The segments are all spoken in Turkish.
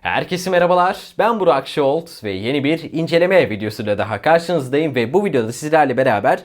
Herkese merhabalar. Ben Burak Şolt ve yeni bir inceleme videosuyla daha karşınızdayım ve bu videoda sizlerle beraber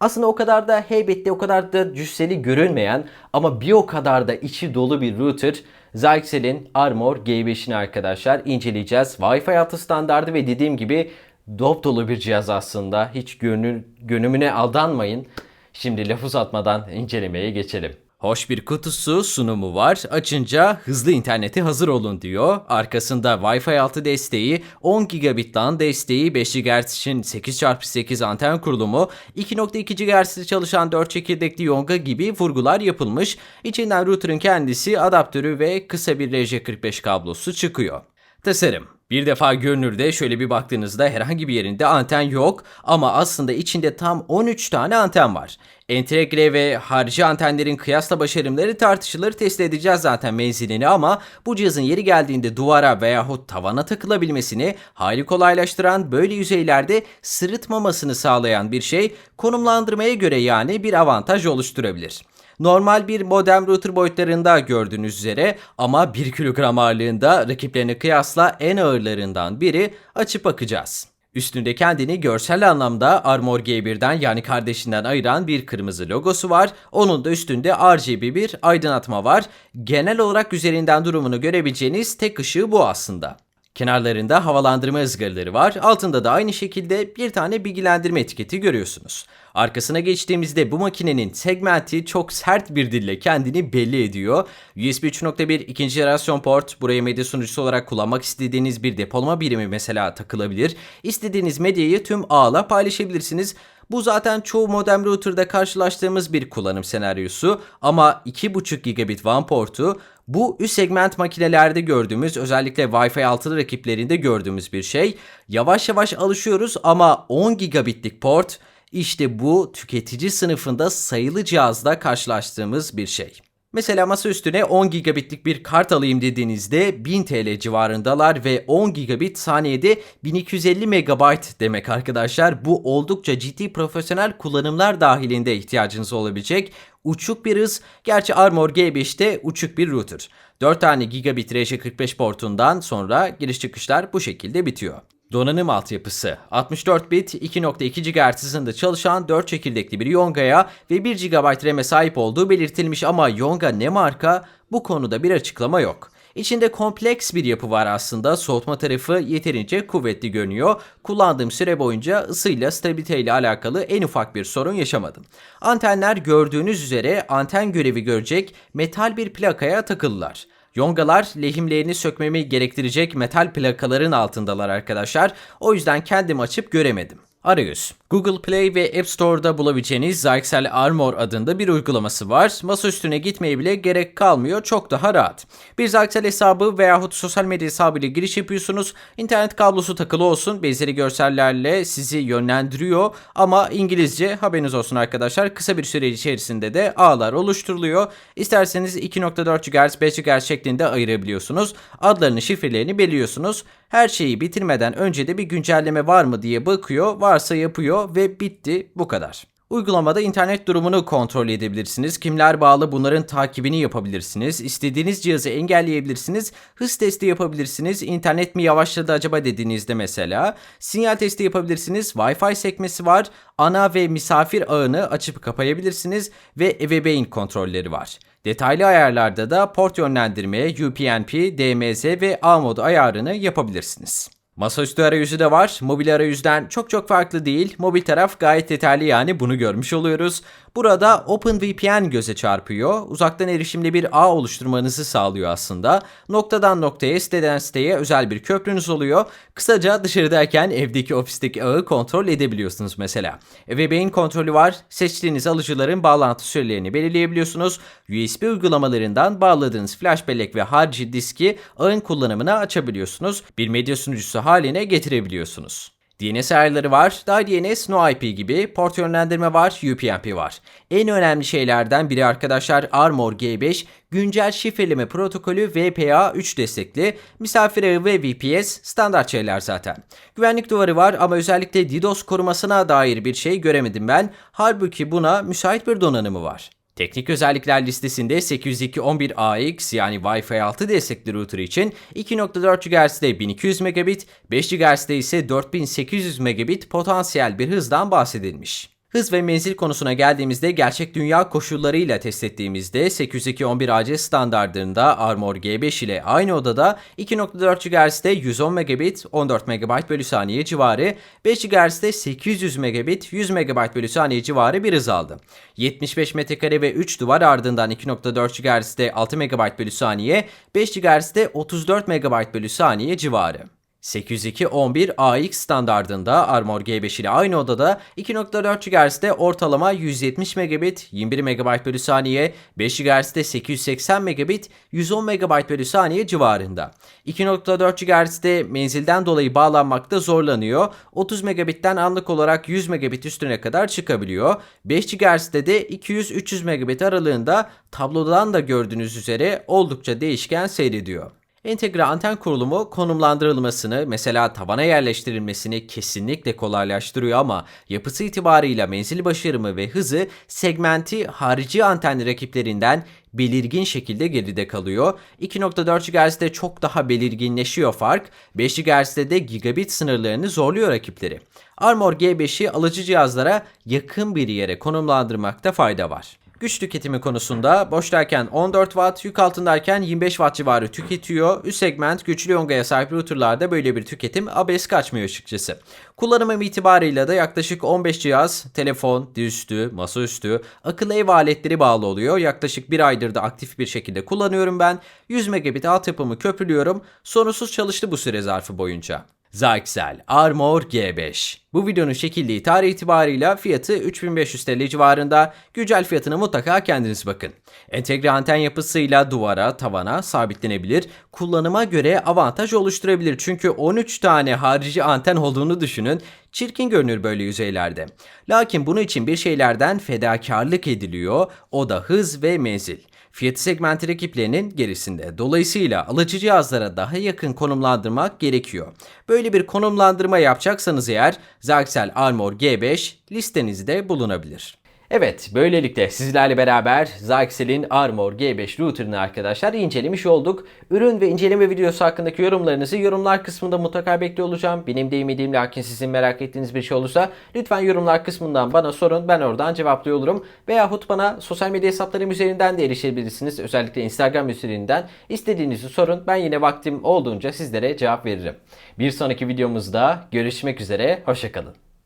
aslında o kadar da heybetli, o kadar da cüsseli görünmeyen ama bir o kadar da içi dolu bir router Zyxel'in Armor G5'ini arkadaşlar inceleyeceğiz. Wi-Fi altı standardı ve dediğim gibi dop dolu bir cihaz aslında. Hiç gönül, gönümüne aldanmayın. Şimdi laf uzatmadan incelemeye geçelim. Hoş bir kutusu sunumu var. Açınca hızlı interneti hazır olun diyor. Arkasında Wi-Fi 6 desteği, 10 gigabit LAN desteği, 5 GHz için 8x8 anten kurulumu, 2.2 GHz'de çalışan 4 çekirdekli yonga gibi vurgular yapılmış. İçinden router'ın kendisi, adaptörü ve kısa bir RJ45 kablosu çıkıyor. Tasarım bir defa görünürde şöyle bir baktığınızda herhangi bir yerinde anten yok ama aslında içinde tam 13 tane anten var. Entegre ve harici antenlerin kıyasla başarımları tartışılır test edeceğiz zaten menzilini ama bu cihazın yeri geldiğinde duvara veyahut tavana takılabilmesini hayli kolaylaştıran böyle yüzeylerde sırıtmamasını sağlayan bir şey konumlandırmaya göre yani bir avantaj oluşturabilir. Normal bir modem router boyutlarında gördüğünüz üzere ama 1 kilogram ağırlığında rakiplerine kıyasla en ağırlarından biri açıp bakacağız. Üstünde kendini görsel anlamda Armor G1'den yani kardeşinden ayıran bir kırmızı logosu var. Onun da üstünde RGB bir aydınlatma var. Genel olarak üzerinden durumunu görebileceğiniz tek ışığı bu aslında. Kenarlarında havalandırma ızgaraları var. Altında da aynı şekilde bir tane bilgilendirme etiketi görüyorsunuz. Arkasına geçtiğimizde bu makinenin segmenti çok sert bir dille kendini belli ediyor. USB 3.1 ikinci jenerasyon port, buraya medya sunucusu olarak kullanmak istediğiniz bir depolama birimi mesela takılabilir. İstediğiniz medyayı tüm ağla paylaşabilirsiniz. Bu zaten çoğu modem router'da karşılaştığımız bir kullanım senaryosu ama 2.5 gigabit WAN portu bu üst segment makinelerde gördüğümüz özellikle Wi-Fi 6'lı rakiplerinde gördüğümüz bir şey. Yavaş yavaş alışıyoruz ama 10 gigabitlik port işte bu tüketici sınıfında sayılı cihazda karşılaştığımız bir şey. Mesela masa üstüne 10 gigabitlik bir kart alayım dediğinizde 1000 TL civarındalar ve 10 gigabit saniyede 1250 megabayt demek arkadaşlar. Bu oldukça ciddi profesyonel kullanımlar dahilinde ihtiyacınız olabilecek uçuk bir hız. Gerçi Armor G5'te uçuk bir router. 4 tane gigabit RJ45 portundan sonra giriş çıkışlar bu şekilde bitiyor. Donanım altyapısı 64 bit 2.2 GHz hızında çalışan 4 çekirdekli bir Yonga'ya ve 1 GB RAM'e sahip olduğu belirtilmiş ama Yonga ne marka bu konuda bir açıklama yok. İçinde kompleks bir yapı var aslında. Soğutma tarafı yeterince kuvvetli görünüyor. Kullandığım süre boyunca ısıyla stabiliteyle alakalı en ufak bir sorun yaşamadım. Antenler gördüğünüz üzere anten görevi görecek metal bir plakaya takılılar. Yongalar lehimlerini sökmemi gerektirecek metal plakaların altındalar arkadaşlar. O yüzden kendim açıp göremedim. Arayüz. Google Play ve App Store'da bulabileceğiniz Zyxel Armor adında bir uygulaması var. Masa üstüne gitmeye bile gerek kalmıyor. Çok daha rahat. Bir Zyxel hesabı veyahut sosyal medya hesabıyla giriş yapıyorsunuz. İnternet kablosu takılı olsun. Benzeri görsellerle sizi yönlendiriyor. Ama İngilizce haberiniz olsun arkadaşlar. Kısa bir süre içerisinde de ağlar oluşturuluyor. İsterseniz 2.4 GHz, 5 GHz şeklinde ayırabiliyorsunuz. Adlarını, şifrelerini belirliyorsunuz. Her şeyi bitirmeden önce de bir güncelleme var mı diye bakıyor. Varsa yapıyor ve bitti bu kadar. Uygulamada internet durumunu kontrol edebilirsiniz. Kimler bağlı bunların takibini yapabilirsiniz. İstediğiniz cihazı engelleyebilirsiniz. Hız testi yapabilirsiniz. İnternet mi yavaşladı acaba dediğinizde mesela. Sinyal testi yapabilirsiniz. Wi-Fi sekmesi var. Ana ve misafir ağını açıp kapayabilirsiniz. Ve ebeveyn kontrolleri var. Detaylı ayarlarda da port yönlendirme, UPnP, DMZ ve A modu ayarını yapabilirsiniz. Masaüstü arayüzü de var. Mobil arayüzden çok çok farklı değil. Mobil taraf gayet detaylı yani bunu görmüş oluyoruz. Burada OpenVPN göze çarpıyor. Uzaktan erişimli bir ağ oluşturmanızı sağlıyor aslında. Noktadan noktaya, siteden siteye özel bir köprünüz oluyor. Kısaca dışarıdayken evdeki ofisteki ağı kontrol edebiliyorsunuz mesela. Ebeveyn kontrolü var. Seçtiğiniz alıcıların bağlantı sürelerini belirleyebiliyorsunuz. USB uygulamalarından bağladığınız flash bellek ve harici diski ağın kullanımına açabiliyorsunuz. Bir medya sunucusu haline getirebiliyorsunuz. DNS ayarları var. Daha DNS, no IP gibi port yönlendirme var, UPnP var. En önemli şeylerden biri arkadaşlar Armor G5 güncel şifreleme protokolü WPA3 destekli. Misafir ağı ve VPS standart şeyler zaten. Güvenlik duvarı var ama özellikle DDoS korumasına dair bir şey göremedim ben. Halbuki buna müsait bir donanımı var. Teknik özellikler listesinde 802.11ax yani Wi-Fi 6 destekli router için 2.4 GHz'de 1200 megabit, 5 GHz'de ise 4800 megabit potansiyel bir hızdan bahsedilmiş. Hız ve menzil konusuna geldiğimizde gerçek dünya koşullarıyla test ettiğimizde 802.11ac standartlarında Armor G5 ile aynı odada 2.4 GHz'de 110 megabit 14 MB bölü saniye civarı, 5 GHz'de 800 megabit 100 MB bölü saniye civarı bir hız aldı. 75 metrekare ve 3 duvar ardından 2.4 GHz'de 6 MB bölü saniye, 5 GHz'de 34 MB bölü saniye civarı. 802.11ax standardında Armor G5 ile aynı odada 2.4 GHz'de ortalama 170 megabit 21 MB bölü saniye, 5 GHz'de 880 megabit 110 MB bölü saniye civarında. 2.4 GHz'de menzilden dolayı bağlanmakta zorlanıyor. 30 megabitten anlık olarak 100 megabit üstüne kadar çıkabiliyor. 5 GHz'de de 200-300 megabit aralığında tablodan da gördüğünüz üzere oldukça değişken seyrediyor. Entegre anten kurulumu konumlandırılmasını mesela tavana yerleştirilmesini kesinlikle kolaylaştırıyor ama yapısı itibarıyla menzil başarımı ve hızı segmenti harici anten rakiplerinden belirgin şekilde geride kalıyor. 2.4 GHz'de çok daha belirginleşiyor fark. 5 GHz'de de gigabit sınırlarını zorluyor rakipleri. Armor G5'i alıcı cihazlara yakın bir yere konumlandırmakta fayda var. Güç tüketimi konusunda boştayken 14 Watt, yük altındayken 25 Watt civarı tüketiyor. Üst segment güçlü yongaya sahip routerlarda böyle bir tüketim abes kaçmıyor açıkçası. Kullanımım itibarıyla da yaklaşık 15 cihaz, telefon, dizüstü, masaüstü, akıllı ev aletleri bağlı oluyor. Yaklaşık bir aydır da aktif bir şekilde kullanıyorum ben. 100 megabit altyapımı köprülüyorum. Sorunsuz çalıştı bu süre zarfı boyunca. Zyxel Armor G5. Bu videonun çekildiği tarih itibarıyla fiyatı 3500 TL civarında. Güncel fiyatına mutlaka kendiniz bakın. Entegre anten yapısıyla duvara, tavana sabitlenebilir. Kullanıma göre avantaj oluşturabilir. Çünkü 13 tane harici anten olduğunu düşünün. Çirkin görünür böyle yüzeylerde. Lakin bunun için bir şeylerden fedakarlık ediliyor. O da hız ve menzil. Fiyatı segmenti rakiplerinin gerisinde. Dolayısıyla alıcı cihazlara daha yakın konumlandırmak gerekiyor. Böyle bir konumlandırma yapacaksanız eğer Zyxel Armor G5 listenizde bulunabilir. Evet, böylelikle sizlerle beraber Zyxel'in Armor G5 router'ını arkadaşlar incelemiş olduk. Ürün ve inceleme videosu hakkındaki yorumlarınızı yorumlar kısmında mutlaka bekliyor olacağım. Benim deyimediğim lakin sizin merak ettiğiniz bir şey olursa lütfen yorumlar kısmından bana sorun. Ben oradan cevaplıyor olurum. Veyahut bana sosyal medya hesaplarım üzerinden de erişebilirsiniz. Özellikle Instagram üzerinden istediğinizi sorun. Ben yine vaktim olduğunca sizlere cevap veririm. Bir sonraki videomuzda görüşmek üzere. Hoşçakalın.